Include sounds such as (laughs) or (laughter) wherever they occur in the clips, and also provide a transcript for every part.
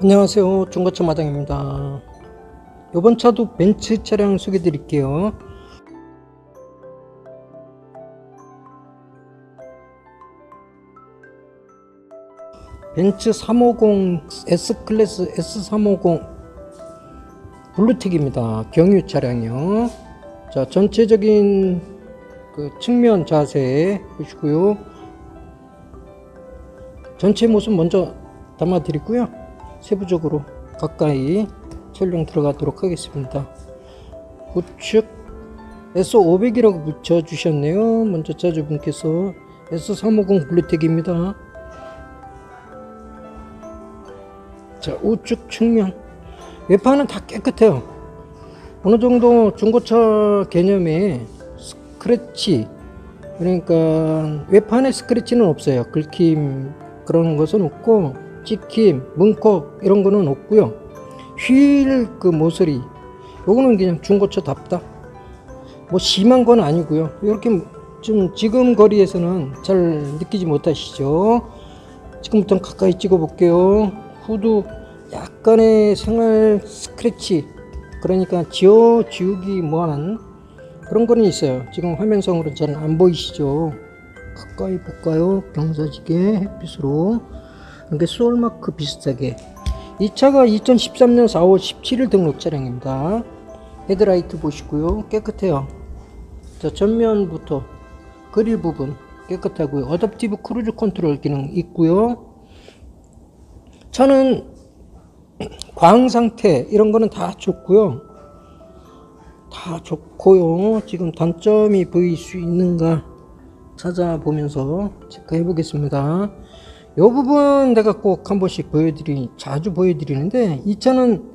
안녕하세요. 중고차 마당입니다. 이번 차도 벤츠 차량 소개 드릴게요. 벤츠 350 S클래스 S350 블루틱입니다. 경유 차량이요. 자 전체적인 그 측면 자세 보시고요. 전체 모습 먼저 담아 드리고요 세부적으로 가까이 촬영 들어가도록 하겠습니다. 우측 S500이라고 붙여주셨네요. 먼저 자주분께서 S350 블루텍입니다. 자, 우측 측면. 외판은 다 깨끗해요. 어느 정도 중고차 개념의 스크래치, 그러니까 외판에 스크래치는 없어요. 긁힘 그런 것은 없고, 찍힘, 문콕 이런 거는 없고요. 휠 그 모서리 요거는 그냥 중고차 답다. 뭐 심한 건 아니고요. 이렇게 좀 지금 거리에서는 잘 느끼지 못하시죠. 지금부터 가까이 찍어 볼게요. 후드 약간의 생활 스크래치 그러니까 지워 지우기 뭐하는 그런 거는 있어요. 지금 화면상으로 잘 안 보이시죠? 가까이 볼까요? 경사지게 햇빛으로 이렇게 소울마크 비슷하게. 이 차가 2013년 4월 17일 등록 차량입니다. 헤드라이트 보시고요. 깨끗해요. 자 전면부터 그릴 부분 깨끗하고요. 어댑티브 크루즈 컨트롤 기능 있고요. 차는 광 상태 이런 거는 다 좋고요. 다 좋고요. 지금 단점이 보일 수 있는가 찾아보면서 체크해 보겠습니다 이 부분 내가 꼭 한 번씩 보여드리 자주 보여드리는데 이 차는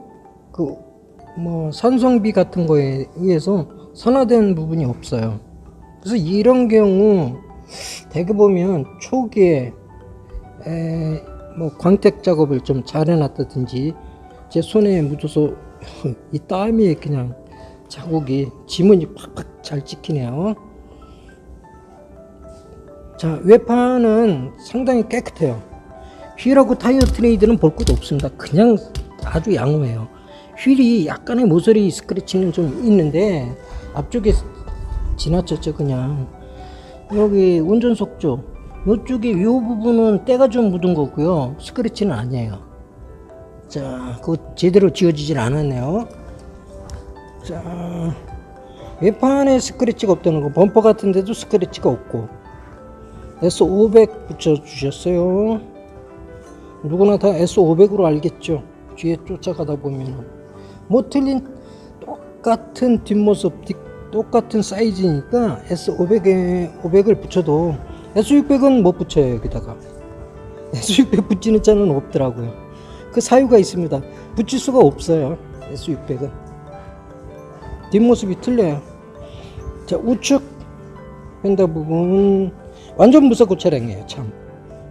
그 뭐 산성비 같은 거에 의해서 산화된 부분이 없어요. 그래서 이런 경우 대개 보면 초기에 에, 뭐 광택 작업을 좀 잘 해놨다든지 제 손에 묻어서 (laughs) 이 땀이 그냥 자국이 지문이 팍팍 잘 찍히네요. 자 외판은 상당히 깨끗해요. 휠하고 타이어 트레이드는 볼 것도 없습니다. 그냥 아주 양호해요. 휠이 약간의 모서리 스크래치는 좀 있는데 앞쪽에 지나쳤죠 그냥. 여기 운전석 쪽. 이쪽에 이 부분은 때가 좀 묻은 거고요. 스크래치는 아니에요. 자 그거 제대로 지워지질 않았네요. 자 외판에 스크래치가 없다는 거 범퍼 같은 데도 스크래치가 없고 S500 붙여주셨어요. 누구나 다 S500으로 알겠죠. 뒤에 쫓아가다 보면은. 뭐 틀린 똑같은 뒷모습, 뒷- 똑같은 사이즈니까 S500에 500을 붙여도 S600은 못 붙여요, 여기다가. S600 붙이는 차는 없더라고요. 그 사유가 있습니다. 붙일 수가 없어요, S600은. 뒷모습이 틀려요. 자, 우측 펜더 부분 완전 무사고 차량이에요 참.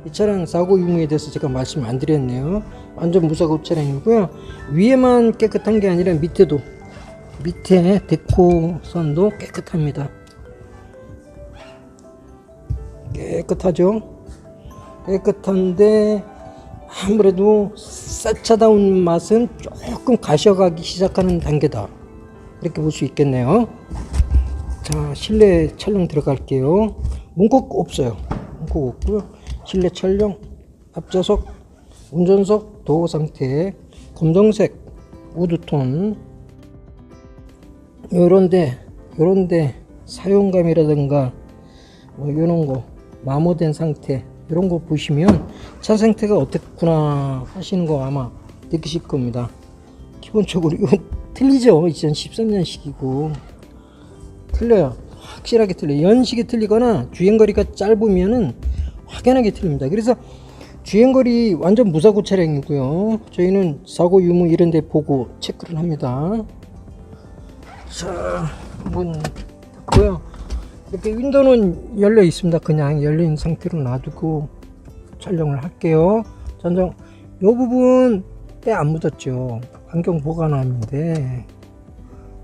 이 차량 사고 유무에 대해서 제가 말씀 안 드렸네요. 완전 무사고 차량이고요. 위에만 깨끗한 게 아니라 밑에도 밑에 데코선도 깨끗합니다. 깨끗하죠? 깨끗한데 아무래도 쌀차다운 맛은 조금 가셔가기 시작하는 단계다. 이렇게 볼 수 있겠네요. 자, 실내 촬영 들어갈게요. 문콕 없어요. 문콕 없고요. 실내 촬영, 앞좌석, 운전석, 도어 상태, 검정색, 우드톤, 요런데, 요런데 사용감이라든가 뭐 요런 거 마모된 상태 이런 거 보시면 차 상태가 어땠구나 하시는 거 아마 느끼실 겁니다. 기본적으로 이건 (laughs) 틀리죠. 2013년식이고 틀려요. 확실하게 틀려요. 연식이 틀리거나 주행거리가 짧으면은 확연하게 틀립니다. 그래서 주행거리 완전 무사고 차량이고요. 저희는 사고 유무 이런 데 보고 체크를 합니다. 자, 문 닫고요. 이렇게 윈도우는 열려 있습니다. 그냥 열린 상태로 놔두고 촬영을 할게요. 전정 이 부분 때 안 묻었죠. 안경 보관함인데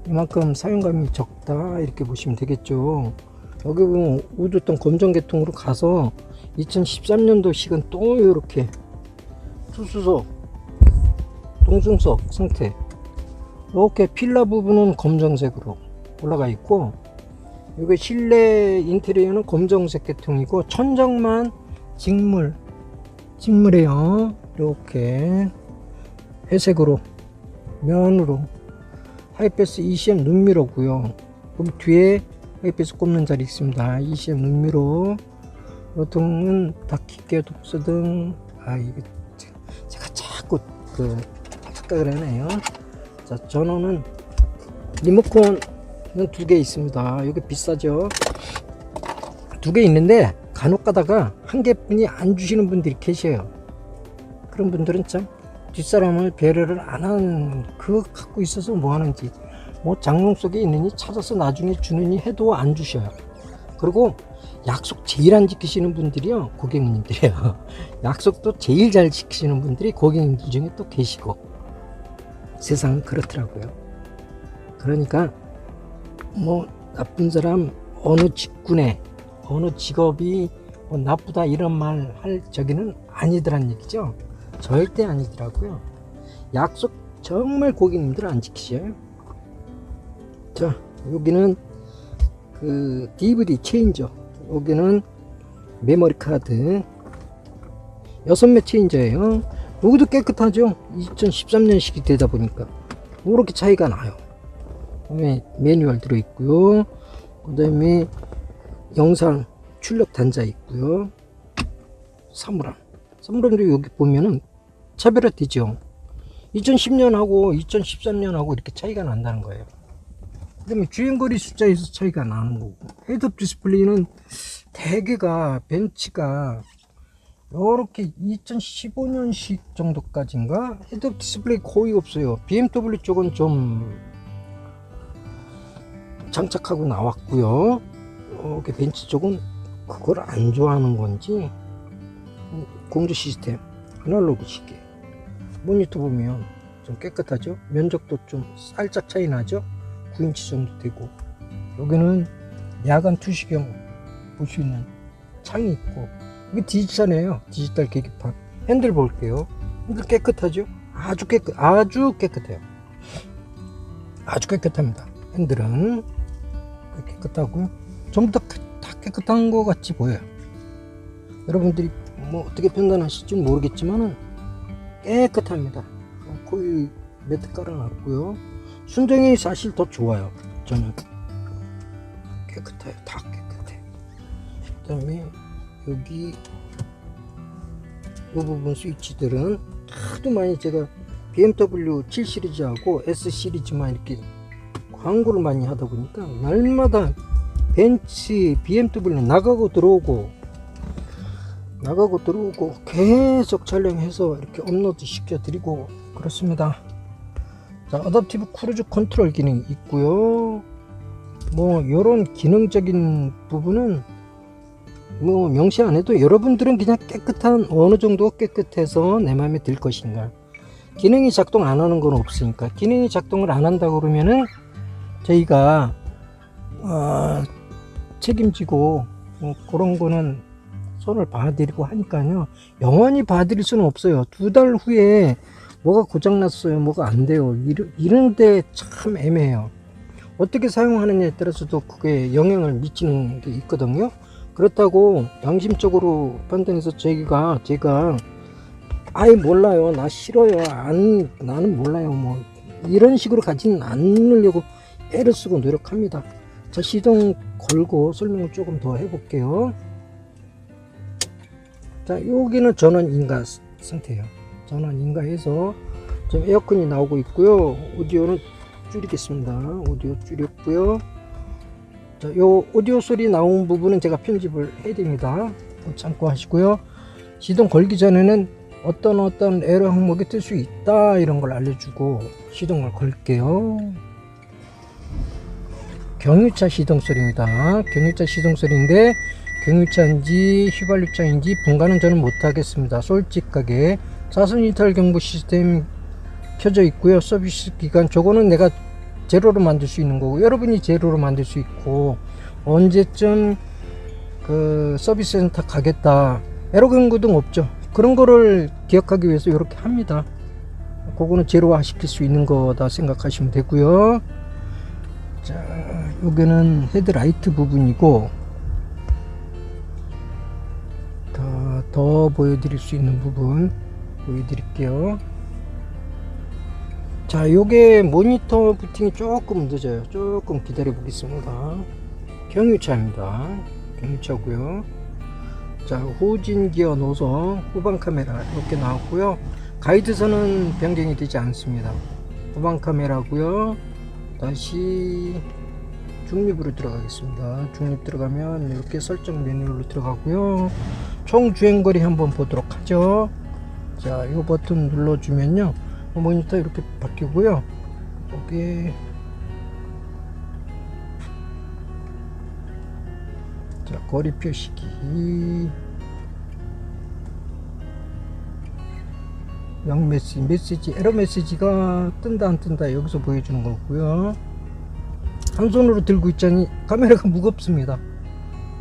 이만큼 사용감이 적다 이렇게 보시면 되겠죠. 여기 보면 우드ton 검정 계통으로 가서 2013년도 식은 또 이렇게 수수석 동승석 상태 이렇게 필라 부분은 검정색으로 올라가 있고 여기 실내 인테리어는 검정색 계통이고 천정만 직물 직물이에요. 이렇게 회색으로 면으로 하이패스 ECM 눈미러고요. 그럼 뒤에 하이패스 꼽는 자리 있습니다. ECM 눈미러 보통은 다 깊게 독서등. 아 이게 제가 자꾸 그 착각을 하네요. 자 전원은 리모컨은 두 개 있습니다. 여기 비싸죠? 두 개 있는데 간혹 가다가 한 개뿐이 안 주시는 분들이 계셔요. 그런 분들은 참 뒷사람을 배려를 안 하는 그거 갖고 있어서 뭐 하는지 뭐 장롱 속에 있느니 찾아서 나중에 주느니 해도 안 주셔요. 그리고 약속 제일 안 지키시는 분들이요 고객님들이에요. (laughs) 약속도 제일 잘 지키시는 분들이 고객님들 중에 또 계시고. 세상은 그렇더라고요. 그러니까 뭐 나쁜 사람 어느 직군에 어느 직업이 뭐 나쁘다 이런 말 할 저기는 아니더란 얘기죠 절대 아니더라고요. 약속 정말 고객님들 안 지키셔요. 자 여기는 그 DVD 체인저 여기는 메모리 카드. 6매 체인저예요. 여기도 깨끗하죠? 2013년식이 되다 보니까. 이렇게 차이가 나요. 그다음에 매뉴얼 들어있고요. 그 다음에 영상 출력 단자 있고요. 사물함 사물함도 여기 보면은 차별화 되죠. 2010년하고 2013년하고 이렇게 차이가 난다는 거예요. 그 다음에 주행거리 숫자에서 차이가 나는 거고 헤드업 디스플레이는 대개가 벤츠가 이렇게 2015년식 정도까지인가? 헤드업 디스플레이 거의 없어요. BMW 쪽은 좀 장착하고 나왔고요. 이렇게 벤츠 쪽은 그걸 안 좋아하는 건지 공조 시스템 아날로그 시계 모니터 보면 좀 깨끗하죠? 면적도 좀 살짝 차이 나죠? 9인치 정도 되고. 여기는 야간 투시경 볼 수 있는 창이 있고. 이게 디지털이에요. 디지털 계기판. 핸들 볼게요. 핸들 깨끗하죠? 아주 깨끗 아주 깨끗해요. 아주 깨끗합니다. 핸들은 깨끗하고요. 전부 다, 다 깨끗한 것 같이 보여요. 여러분들이 뭐 어떻게 판단하실지 모르겠지만은 깨끗합니다. 거의 매트 깔아놨고요. 순정이 사실 더 좋아요. 저는. 깨끗해요. 다 깨끗해. 그 다음에 여기 이 부분 스위치들은 하도 많이 제가 BMW 7 시리즈하고 S 시리즈만 이렇게 광고를 많이 하다 보니까 날마다 벤츠 BMW 나가고 들어오고 나가고 들어오고 계속 촬영해서 이렇게 업로드 시켜 드리고 그렇습니다. 자 어댑티브 크루즈 컨트롤 기능이 있고요. 뭐 요런 기능적인 부분은 뭐 명시 안 해도 여러분들은 그냥 깨끗한 어느 정도 깨끗해서 내 마음에 들 것인가. 기능이 작동 안 하는 건 없으니까. 기능이 작동을 안 한다 그러면은 저희가 어, 책임지고 뭐 그런 거는 손을 봐드리고 하니까요. 영원히 봐드릴 수는 없어요. 두 달 후에 뭐가 고장났어요 뭐가 안 돼요. 이런데 참 애매해요. 어떻게 사용하느냐에 따라서도 그게 영향을 미치는 게 있거든요. 그렇다고 양심적으로 판단해서 저희가 제가 아예 몰라요. 나 싫어요. 안 나는 몰라요. 뭐 이런 식으로 가지는 않으려고 애를 쓰고 노력합니다. 자 시동 걸고 설명을 조금 더 해볼게요 자 여기는 전원 인가 상태예요. 전원 인가해서 지금 에어컨이 나오고 있고요. 오디오는 줄이겠습니다. 오디오 줄였고요. 자, 요 오디오 소리 나온 부분은 제가 편집을 해야 됩니다. 참고하시고요. 시동 걸기 전에는 어떤 어떤 에러 항목이 뜰 수 있다 이런 걸 알려주고 시동을 걸게요. 경유차 시동 소리입니다. 경유차 시동 소리인데 경유차인지 휘발유차인지 분간은 저는 못하겠습니다. 솔직하게 자선 이탈 경보 시스템 켜져 있고요. 서비스 기간 저거는 내가 제로로 만들 수 있는 거고 여러분이 제로로 만들 수 있고 언제쯤 그 서비스 센터 가겠다. 에러 경고 등 없죠. 그런 거를 기억하기 위해서 이렇게 합니다. 그거는 제로화 시킬 수 있는 거다 생각하시면 되고요. 자, 여기는 헤드라이트 부분이고 더, 더 보여드릴 수 있는 부분 보여드릴게요. 자, 요게 모니터 부팅이 조금 늦어요. 조금 기다려 보겠습니다. 경유차입니다. 경유차고요. 자, 후진 기어 노선, 후방 카메라 이렇게 나왔고요. 가이드선은 변경이 되지 않습니다. 후방 카메라고요. 다시 중립으로 들어가겠습니다. 중립 들어가면 이렇게 설정 메뉴로 들어가고요. 총 주행거리 한번 보도록 하죠. 자, 이 버튼 눌러주면요. 모니터 이렇게 바뀌고요. 여기 자, 거리 표시기 영 메시지, 메시지, 에러 메시지가 뜬다 안 뜬다 여기서 보여주는 거고요. 한 손으로 들고 있자니 카메라가 무겁습니다.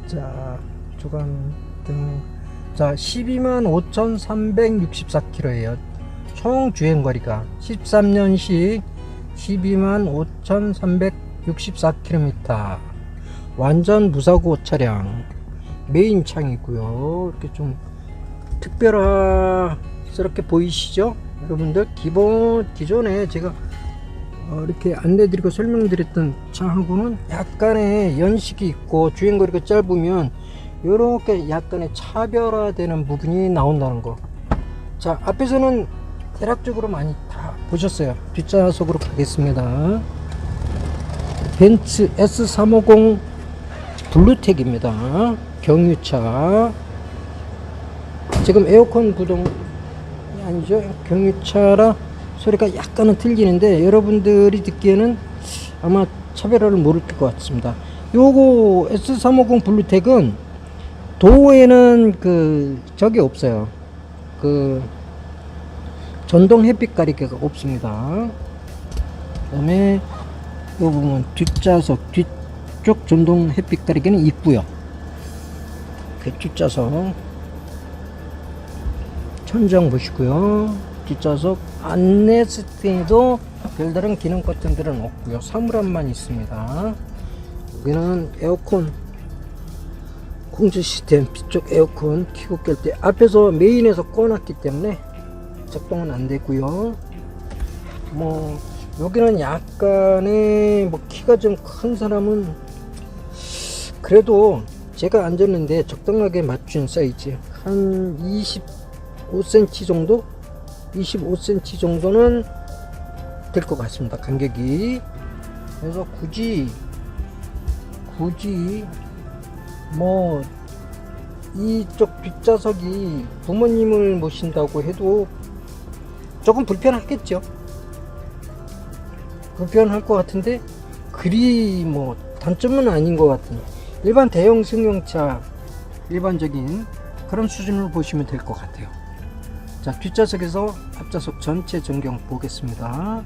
자, 주간 등 자, 12만 5,364km예요. 총 주행 거리가 13년식 12만 5,364km. 완전 무사고 차량. 메인 창이고요. 이렇게 좀 특별하스럽게 보이시죠? 여러분들 기본 기존에 제가 어, 이렇게 안내드리고 설명드렸던 차하고는 약간의 연식이 있고 주행거리가 짧으면 이렇게 약간의 차별화되는 부분이 나온다는 거. 자 앞에서는 대략적으로 많이 다 보셨어요. 뒷좌석으로 가겠습니다. 벤츠 S350 블루텍입니다. 경유차. 지금 에어컨 구동이 아니죠. 경유차라 소리가 약간은 틀리는데 여러분들이 듣기에는 아마 차별화를 모를 것 같습니다. 요거 S350 블루텍은 도에는 그 저게 없어요. 그 전동 햇빛 가리개가 없습니다. 그다음에 이 부분 뒷좌석 뒤쪽 전동 햇빛 가리개는 있고요. 그 뒷좌석 천장 보시고요. 뒷좌석 안내 시스템에도 별다른 기능 버튼들은 없고요. 사물함만 있습니다. 여기는 에어컨 공조 시스템 뒤쪽 에어컨 키고 깰때 앞에서 메인에서 꺼놨기 때문에 작동은 안 되고요. 뭐 여기는 약간의 뭐 키가 좀 큰 사람은 그래도 제가 앉았는데 적당하게 맞춘 사이즈 한 25cm 정도 25cm 정도는 될 것 같습니다 간격이 그래서 굳이 굳이 뭐 이쪽 뒷좌석이 부모님을 모신다고 해도 조금 불편하겠죠. 불편할 것 같은데 그리 뭐 단점은 아닌 것 같은 일반 대형 승용차 일반적인 그런 수준으로 보시면 될 것 같아요. 자 뒷좌석에서 앞좌석 전체 전경 보겠습니다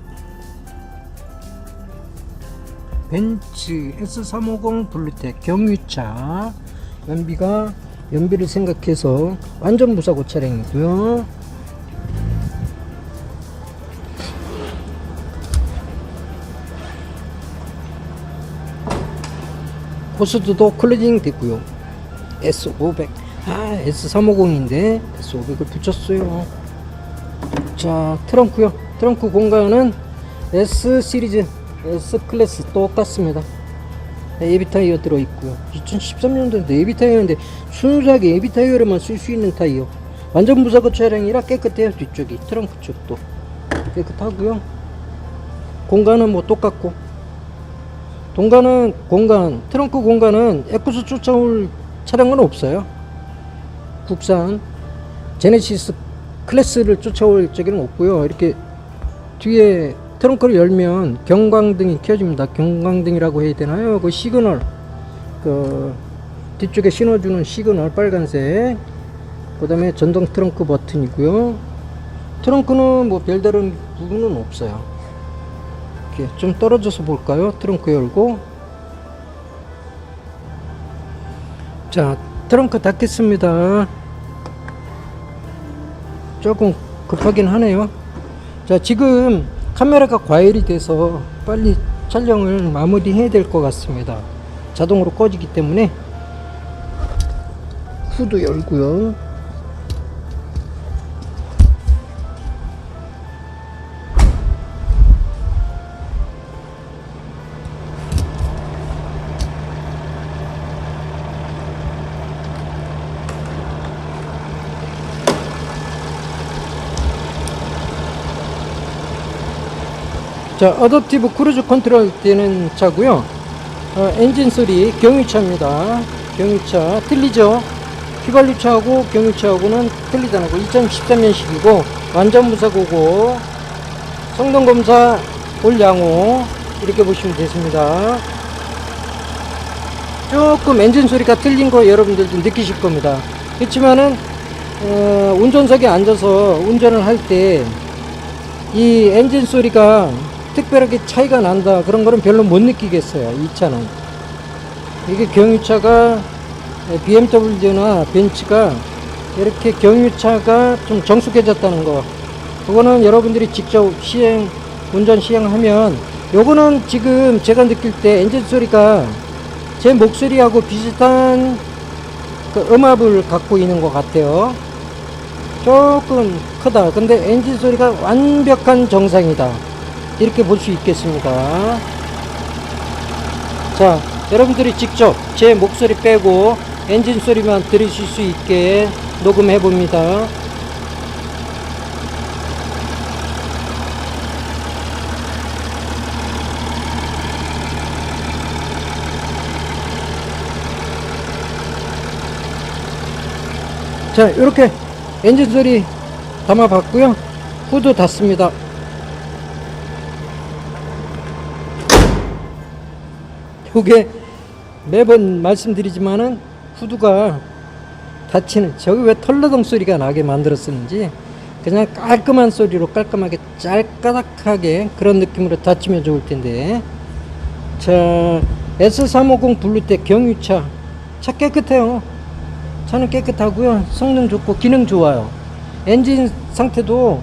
벤츠 S350 블루텍 경유차. 연비가 연비를 생각해서 완전 무사고 차량이고요. 호스도도 클로징 됐고요. S500 아 S350인데 S500을 붙였어요. 자 트렁크요. 트렁크 공간은 S 시리즈 S 클래스 똑같습니다. 에비 타이어 들어있고요. 2013년도인데 에비 타이어인데 순수하게 에비 타이어로만 쓸 수 있는 타이어. 완전 무사고 차량이라 깨끗해요 뒤쪽이. 트렁크 쪽도. 깨끗하고요. 공간은 뭐 똑같고. 동간은 공간 트렁크 공간은 에쿠스 쫓아올 차량은 없어요. 국산 제네시스 클래스를 쫓아올 적에는 없고요. 이렇게 뒤에 트렁크를 열면 경광등이 켜집니다. 경광등이라고 해야 되나요? 그 시그널. 그 뒤쪽에 신호주는 시그널 빨간색. 그 다음에 전동 트렁크 버튼이고요. 트렁크는 뭐 별다른 부분은 없어요. 이렇게 좀 떨어져서 볼까요? 트렁크 열고. 자 트렁크 닫겠습니다. 조금 급하긴 하네요. 자, 지금 카메라가 과열이 돼서 빨리 촬영을 마무리해야 될 것 같습니다. 자동으로 꺼지기 때문에 후드 열고요. 자, 어댑티브 크루즈 컨트롤 되는 차고요. 어, 엔진 소리 경유차입니다. 경유차 틀리죠? 휘발유차하고 경유차하고는 틀리다는 거. 2013년식이고 완전 무사고고 성능 검사 올 양호 이렇게 보시면 되십니다. 조금 엔진 소리가 틀린 거 여러분들도 느끼실 겁니다. 그렇지만은 어, 운전석에 앉아서 운전을 할 때 이 엔진 소리가 특별하게 차이가 난다. 그런 거는 별로 못 느끼겠어요 이 차는. 이게 경유차가 BMW나 벤츠가 이렇게 경유차가 좀 정숙해졌다는 거. 그거는 여러분들이 직접 시행 운전 시행하면 요거는 지금 제가 느낄 때 엔진 소리가 제 목소리하고 비슷한 그 음압을 갖고 있는 것 같아요. 조금 크다. 근데 엔진 소리가 완벽한 정상이다 이렇게 볼 수 있겠습니다. 자 여러분들이 직접 제 목소리 빼고 엔진 소리만 들으실 수 있게 녹음해 봅니다. 자 이렇게 엔진 소리 담아 봤고요. 후드 닫습니다 요게 매번 말씀드리지만은 후드가 닫히는 저기 왜 털러덩 소리가 나게 만들었었는지 그냥 깔끔한 소리로 깔끔하게 짤까닥하게 그런 느낌으로 닫히면 좋을 텐데. 자 S350 블루텍 경유차. 차 깨끗해요. 차는 깨끗하고요. 성능 좋고 기능 좋아요. 엔진 상태도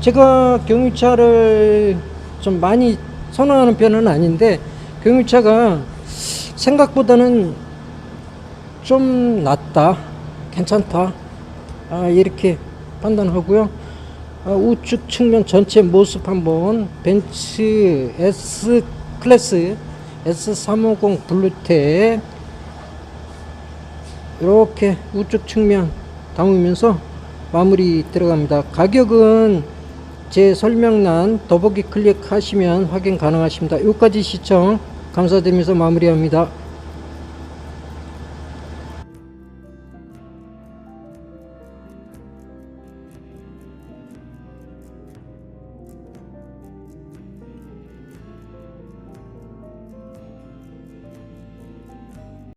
제가 경유차를 좀 많이 선호하는 편은 아닌데 경유차가 생각보다는 좀 낫다 괜찮다 아, 이렇게 판단하고요. 아, 우측 측면 전체 모습 한번 벤츠 S 클래스 S350 블루텍 이렇게 우측 측면 담으면서 마무리 들어갑니다. 가격은 제 설명란 더보기 클릭하시면 확인 가능하십니다. 여기까지 시청 감사드리면서 마무리합니다